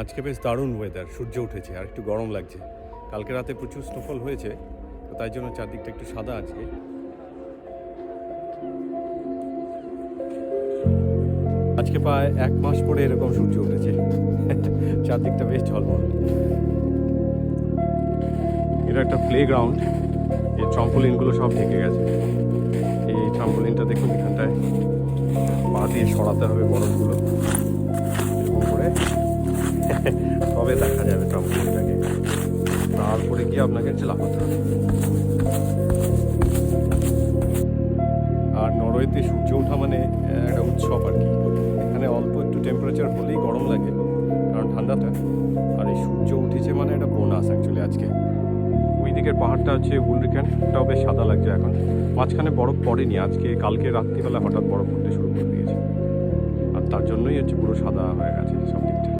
আজকে বেশ দারুণ ওয়েদার সূর্য উঠেছে আর একটু গরম লাগছে। কালকে রাতে প্রচুর স্নোফল হয়েছে, তো তাই জন্য চারদিকটা একটু সাদা আজকে। আজকে প্রায় এক মাস পরে এরকম সূর্য উঠেছে। চারদিকটা বেশ ঝলমল। এটা একটা প্লে গ্রাউন্ড এই ট্রাম্পোলিনগুলো সব ঢেকে গেছে। এই ট্রাম্পোলিনটা দেখুন এখানটায়। পা দিয়ে সরাতে হবে বরফগুলো। তবে দেখা যাবে ট্রাম্পোলিনটাকে তারপরে গিয়ে আপনাকে লাফাতে হবে। আর নরওয়েতে সূর্য ওঠা মানে একটা উৎসব আর কি। এখানে অল্প একটু টেম্পারেচার হলেই গরম লাগে, কারণ ঠান্ডাটা। আর এই সূর্য উঠেছে মানে একটা বোনাস অ্যাকচুয়ালি আজকে। ওই দিকের পাহাড়টা হচ্ছে উলরিক্যান ওটাও বেশ সাদা লাগছে এখন। মাঝখানে বরফ পড়েনি, আজকে, কালকে রাত্রিবেলা হঠাৎ বরফ পড়তে শুরু করে দিয়েছে। আর তার জন্যই হচ্ছে পুরো সাদা হয়ে গেছে সব দিকটা